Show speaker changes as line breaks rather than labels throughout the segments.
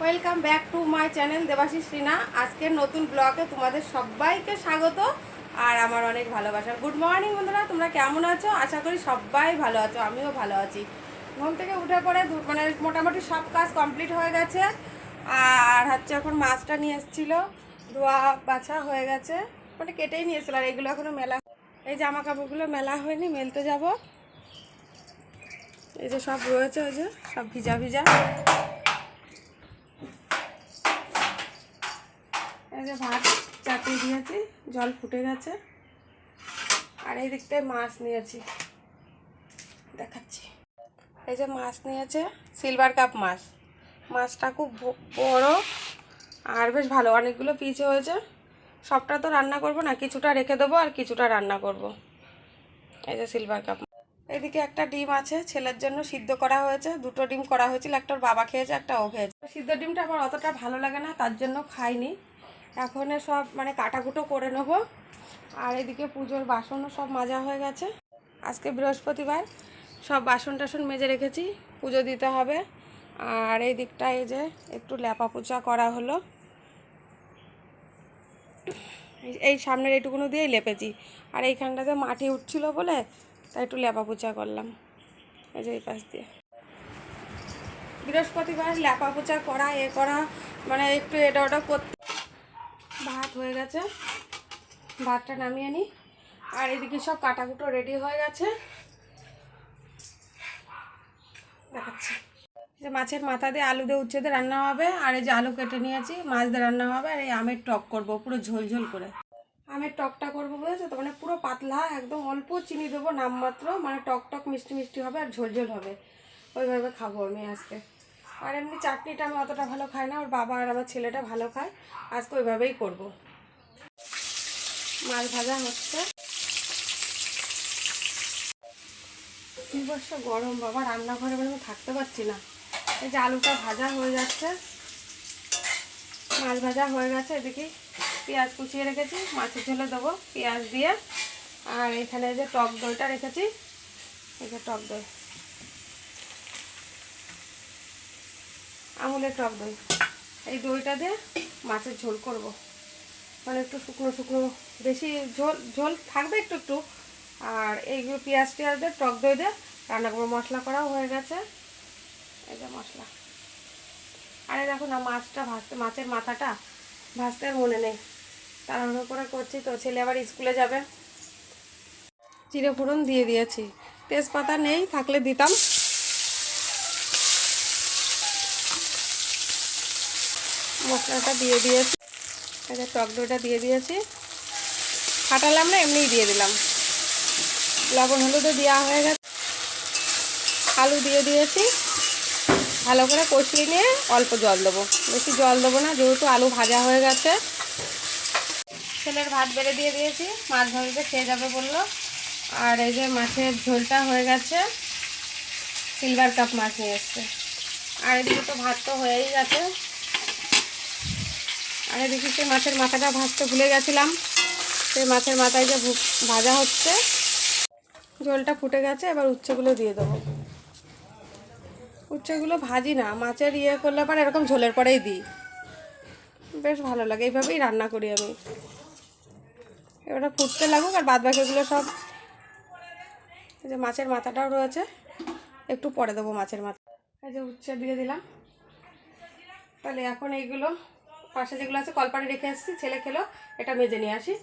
Welcome back to my channel Debashish Rina. আজকের নতুন ব্লগে তোমাদের সবাইকে স্বাগত আর আমার অনেক ভালোবাসা। গুড মর্নিং বন্ধুরা, তোমরা কেমন আছো? আশা করি সবাই ভালো আছো, আমিও ভালো আছি। ঘুম থেকে উঠে পরে মানে মোটামুটি সব কাজ কমপ্লিট হয়ে গেছে। আর হচ্ছে এখন মাছটা নিয়ে এসেছিল, ধোয়া বাছা হয়ে গেছে। মানে কেটেই নিয়ে এসেছিল, আর এগুলো এখনও মেলা এই জামা কাপড়গুলো মেলা হয়নি, মেলতে যাব। এই যে সব রয়েছে, ওই যে সব ভিজা ভিজা। যে ভাত চাপিয়ে দিয়েছি, জল ফুটে গেছে। আর এই দিকটায় মাছ নিয়েছি। দেখাচ্ছি। এই যে মাছ নিয়েছে সিলভার কাপ মাছ। মাছটা খুব বড় আর বেশ ভালো। অনেকগুলো পিস হয়েছে। সবটা তো রান্না করব না, কিছুটা রেখে দেবো আর কিছুটা রান্না করব। এই যে সিলভার কাপ এদিকে একটা ডিম আছে, ছেলের জন্য সিদ্ধ করা হয়েছে। দুটো ডিম করা হয়েছিল, একটা বাবা খেয়েছে, একটা ও খেয়েছে। সিদ্ধ ডিমটা আমার অতটা ভালো লাগে না, তার জন্য খাইনি। এখন সব মানে কাটাকুটো করে নেব। আর এদিকে পুজোর বাসনও সব মাজা হয়ে গেছে। আজকে বৃহস্পতিবার, সব বাসন টাসন মেজে রেখেছি, পুজো দিতে হবে। আর এই দিকটায় এই যে একটু ল্যাপা পোচা করা হলো। এই- সামনের এইটুকুনো দিয়েই লেপেছি। আর এইখানটাতে মাটি উঠছিল বলে, তাই একটু ল্যাপা পোচা করলাম। এই যে এই পাশ দিয়ে। বৃহস্পতিবার ল্যাপা পোচা করা, এ করা মানে একটু এটা ওটা করতে ভাত হয়ে গেছে। ভাতটা নামিয়ে নিই আর এদিকে সব কাটাকুটো রেডি হয়ে গেছে। দেখাচ্ছি। যে মাছের মাথা দিয়ে আলু দিয়ে উচ্ছে দিয়ে রান্না হবে। আর এই যে আলু কেটে নিয়েছি, মাছ দিয়ে রান্না হবে। আর এই আমের টক করব, পুরো ঝোল ঝোল করে। আমের টকটা করব বুঝেছ? তো মানে পুরো পাতলা, একদম অল্প চিনি দেবো নামমাত্র। মানে টক টক মিষ্টি মিষ্টি হবে আর ঝোল ঝোল হবে। ওইভাবে খাব আমি আজকে। আর এমনি চাটনিটা আমি অতটা ভালো খাই না, ওর বাবা আর আমার ছেলেটা ভালো খায়। আজকে ওইভাবেই করব। মাছ ভাজা হচ্ছে। বর্ষ গরম বাবা, রান্নাঘরে আমি থাকতে পারছি না। এই যে আলুটা ভাজা হয়ে যাচ্ছে। মাছ ভাজা হয়ে গেছে, এদিকে পেঁয়াজ কুচিয়ে রেখেছি, মাছের ঝোলে দেবো পেঁয়াজ দিয়ে। আর এখানে যে টক দইটা রেখেছি, এই যে টক দই। আমুলের টক দই। এই দইটা দিয়ে মাছের ঝোল করব। মানে একটু শুকনো শুকনো, বেশি ঝোল ঝোল থাকবে একটু একটু। আর এইগুলো পেঁয়াজ টিয়াজ দিয়ে, টক দই দিয়ে রান্না করব। মশলা করাও হয়ে গেছে। এই যে মশলা। আরে দেখো না, মাছটা ভাজতে, মাছের মাথাটা ভাজতে আর মনে নেই। তাড়াহুড়ো করে করছি তো, ছেলে আবার স্কুলে যাবে। চিড়ে ফোড়ন দিয়ে দিয়েছি। তেজপাতা নেই, থাকলে দিতাম। মশলাটা দিয়ে দিয়েছি। এটা টক দইটা দিয়ে দিয়েছি। ফাটালাম না, এমনিই দিয়ে দিলাম। লবণ হলুদও দেওয়া হয়ে গেছে। আলু দিয়ে দিয়েছি। ভালো করে কষিয়ে নিয়ে অল্প জল দেবো। বেশি জল দেবো না, যেহেতু আলু ভাজা হয়ে গেছে। ছেলের ভাত বেড়ে দিয়ে দিয়েছি। মাছ ভাজতে খেয়ে যাবে বলল। আর এই যে মাছের ঝোলটা হয়ে গেছে। সিলভার কাপ মাছ নিয়ে এসছে। আর এদিকে তো ভাত তো হয়েই গেছে। আর এদিকে সেই মাছের মাথাটা ভাজতে ভুলে গেছিলাম। সেই মাছের মাথায় যে ভাজা হচ্ছে। ঝোলটা ফুটে গেছে, এবার উচ্ছেগুলো দিয়ে দেবো। উচ্ছেগুলো ভাজি না, মাছের ইয়ে করলে পরে এরকম ঝোলের পরেই দিই। বেশ ভালো লাগে, এইভাবেই রান্না করি আমি। এবারে ফুটতে লাগুক আর বাদ বাকিগুলো সব এই যে মাছের মাথাটাও রয়েছে, একটু পরে দেবো মাছের মাথা। এই যে উচ্ছে দিয়ে দিলাম। তাহলে এখন এইগুলো পাশে যেগুলো আছে কলপানি রেখে এসেছি ছেলে খেলো, এটা মেজে নিয়ে আসি,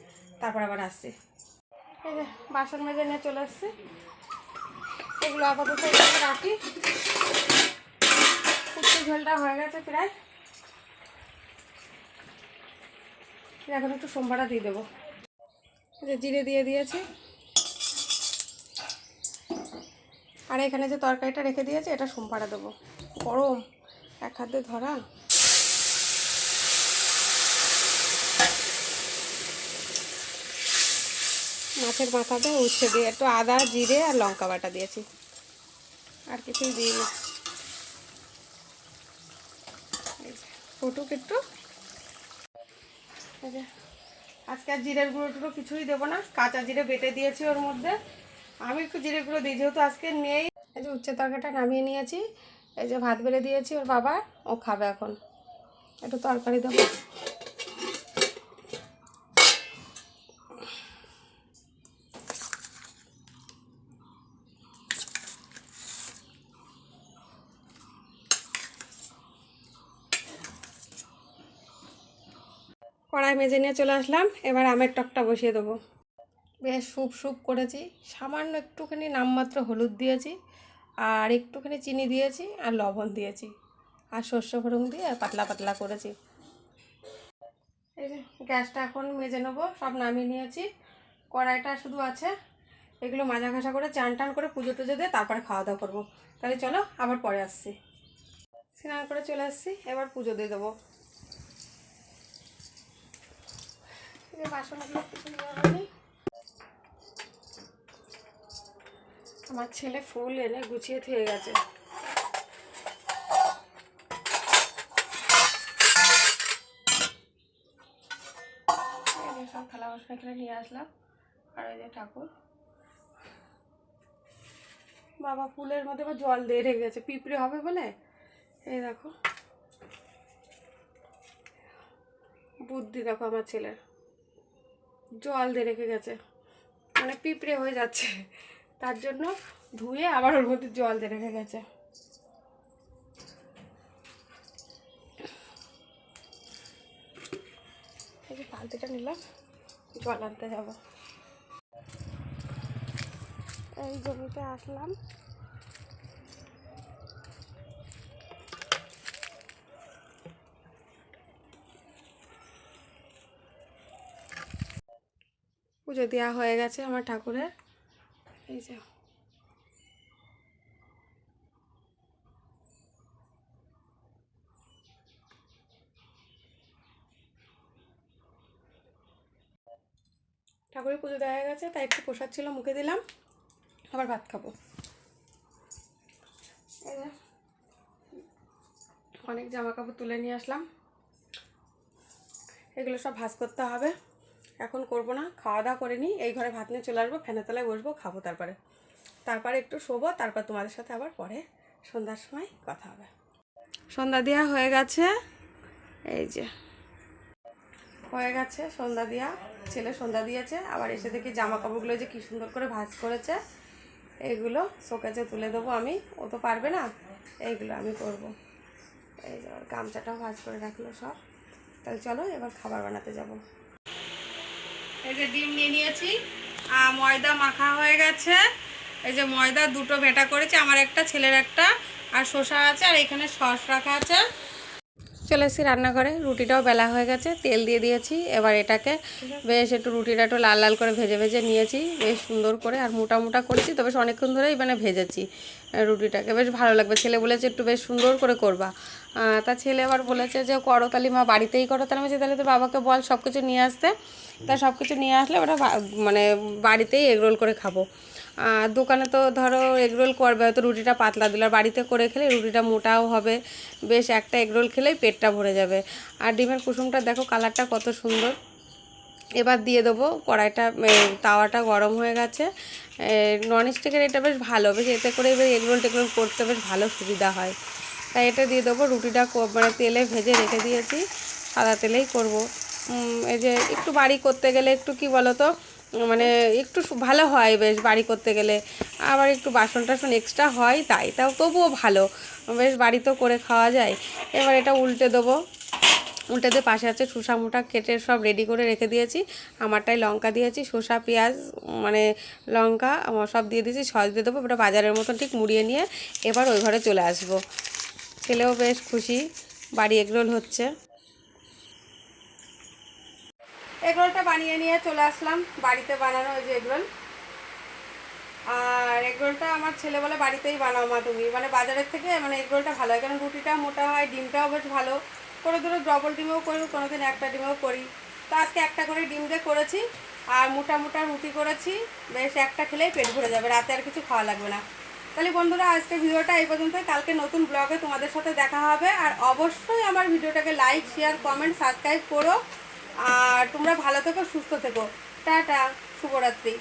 তারপর আবার আসছি। এই যে, বাসন মেজে নিয়ে চলে আসছি। এগুলো আপাতত রাখি। কুচি ঝোলটা হয়ে গেছে প্রায়। এখন একটু সোমবারটা দিয়ে দেবো। যে, জিরে দিয়ে দিয়েছি। আর এখানে যে তরকারিটা রেখে দিয়েছে, এটা সোমবারা দেবো। গরম, এক হাতে ধরা মাছের মাথাতে উচ্ছে দিয়ে একটু আদা, জিরে আর লঙ্কা বাটা দিয়েছি। আর কিছুই এই ফুটুক একটু। আজকে আর জিরের গুঁড়ো টুড়ো কিছুই দেবো না। কাঁচা জিরে বেটে দিয়েছি ওর মধ্যে। আমি একটু জিরে গুঁড়ো দিই, যেহেতু আজকে নেই। এই যে উচ্ছে তরকারিটা নামিয়ে নিয়েছি। এই যে ভাত বেড়ে দিয়েছি ওর বাবা, ও খাবে এখন। একটু তরকারি দেবো। কড়াই মেজে নিয়ে চলে আসলাম। এবার আমের টকটা বসিয়ে দেবো। বেশ স্যুপ স্যুপ করেছি। সামান্য একটুখানি নামমাত্র হলুদ দিয়েছি আর একটুখানি চিনি দিয়েছি আর লবণ দিয়েছি আর শস্য ফোড়ন দিয়ে পাতলা পাতলা করেছি। এই যে গ্যাসটা এখন মেজে নেব। সব নামিয়ে নিয়েছি। কড়াইটা শুধু আছে। এগুলো মাজা ঘাসা করে চান টান করে পুজো টুজো দিয়ে তারপরে খাওয়া দাওয়া করব। তাহলে চলো আবার পরে আসছি। স্নান করে চলে আসছি। এবার পুজো দিয়ে দেবো। যে বাসনগুলো কিছু নেওয়া হয়নি আমার ছেলে ফুল এনে গুছিয়ে থুয়ে গেছে। সব থালা বাসন এখানে নিয়ে আসলাম। আর ওই যে ঠাকুর। বাবা ফুলের মধ্যে আবার জল দিয়ে রেখে গেছে। পিঁপড়ে হবে বলে? এই দেখো। বুদ্ধি দেখো আমার ছেলের। জল দিয়ে রেখে গেছে। মানে পিঁপড়ে হয়ে যাচ্ছে। তার জন্য ধুয়ে আবার ওর মধ্যে জল দিয়ে রেখে গেছে। বালতিটা নিলাম, জল আনতে যাব। এই জমিতে আসলাম। পুজো দেওয়া হয়ে গেছে আমার ঠাকুরের। এই যে। ঠাকুরের পুজো দেওয়া গেছে, তাই একটু প্রসাদ ছিল, মুখে দিলাম। আবার ভাত খাব। অনেক জামা কাপড় তুলে নিয়ে আসলাম। এগুলো সব ভাজ করতে হবে। এখন করব না খাওয়া দাওয়া করে নিই, এই ঘরে ভাত নিয়ে চলে আসব, ফ্যানের তলায় বসবো, খাব তারপরে। তারপরে একটু শোবো, তারপর তোমাদের সাথে আবার পরে সন্ধ্যার সময় কথা হবে। সন্ধ্যা দেওয়া হয়ে গেছে, এই যে। হয়ে গেছে সন্ধ্যা দেওয়া ছেলে সন্ধ্যা দিয়েছে, আবার এসে দেখি জামা কাপড়গুলো যে কি সুন্দর করে ভাজ করেছে এইগুলো শোকেজে তুলে দেবো আমি, ও তো পারবে না, এইগুলো আমি করব। এই যে গামছাটাও ভাজ করে রাখল সব, তাহলে চলো এবার খাবার বানাতে যাব। এই যে ডিম নিয়ে নিয়েছি ময়দা মাখা হয়ে গেছে। এই যে ময়দা দুটো ভেটা করেছি, আমার একটা, ছেলের একটা, আর শসা আছে, আর এখানে সস রাখা আছে। চলে এসেছি রান্নাঘরে, রুটিটাও বেলা হয়ে গেছে, তেল দিয়ে দিয়েছি, এবার এটাকে বেশ একটু রুটিটা একটু লাল লাল করে ভেজে ভেজে নিয়েছি, বেশ সুন্দর করে, আর মোটা মোটা করেছি, তো বেশ অনেকক্ষণ ধরেই মানে ভেজেছি রুটিটাকে। বেশ ভালো লাগবে, ছেলে বলেছে একটু বেশ সুন্দর করে করবা। তা ছেলে আবার বলেছে যে করো তাহলে, মা বাড়িতেই করো, তাহলে আমি তাহলে তো বাবাকে বল সব কিছু নিয়ে আসতে। তা সব কিছু নিয়ে আসলে ওটা মানে বাড়িতেই এগরোল করে খাব। দোকানে তো ধরো এগরোল করবে, হয়তো রুটিটা পাতলা দিল, আর বাড়িতে করে খেলে রুটিটা মোটাও হবে। বেশ একটা এগরোল খেলেই পেটটা ভরে যাবে। আর ডিমের কুসুমটা দেখো কালারটা কত সুন্দর। এবার দিয়ে দেবো কড়াইটা তাওয়াটা গরম হয়ে গেছে। নন স্টিকের এটা বেশ ভালো, বেশ এতে করে এবার এগরোল টেগরোল করতে বেশ ভালো সুবিধা হয়। তাই এটা দিয়ে দেবো রুটিটা মানে তেলে ভেজে রেখে দিয়েছি, সাদা তেলেই করব। এই যে একটু বাড়ি করতে গেলে একটু কি বলো তো মানে একটু ভালো হয় বেশ বাড়ি করতে গেলে। আবার একটু বাসন টাসন এক্সট্রা হয়, তাই তাও তবুও ভালো। বেশ বাড়িতেও করে খাওয়া যায়। এবার এটা উল্টে দেবো। উল্টে দিয়ে পাশে আছে শসা, মোটা, কেটে সব রেডি করে রেখে দিয়েছি। আমারটাই লঙ্কা দিয়েছি, শসা, পেঁয়াজ মানে লঙ্কা সব দিয়ে দিয়েছি, সস দিয়ে দেবো। ওটা বাজারের মতন ঠিক মুড়িয়ে নিয়ে এবার ওই ঘরে চলে আসব। ছেলেও বেশ খুশি, বাড়ি এগরোল হচ্ছে। এগরোলটা বানিয়ে নিয়ে চলে আসলাম। বাড়িতে বানানো ওই যে এগরোল। আর এগরোলটা আমার ছেলে বলে বাড়িতেই বানাও মা তুমি। মানে বাজারের থেকে মানে এগরোলটা ভালো হয়। কারণ রুটিটা, মোটা হয়, ডিমটাও বেশ ভালো। কোনো দিনও ডবল ডিমেও করি কোনো দিন একটা ডিমেও করি। তো আজকে একটা করে ডিম দিয়ে করেছি। আর মোটা মোটা রুটি করেছি। বেশ একটা খেলেই পেট ভরে যাবে। রাতে আর কিছু খাওয়া লাগবে না। তাহলে বন্ধুরা আজকে ভিডিওটা এই পর্যন্ত। কালকে নতুন ব্লগে তোমাদের সাথে দেখা হবে। আর অবশ্যই আমার ভিডিওটাকে লাইক শেয়ার কমেন্ট সাবস্ক্রাইব করো। আর তোমরা ভালো থেকো সুস্থ থেকো। টাটা শুভরাত্রি।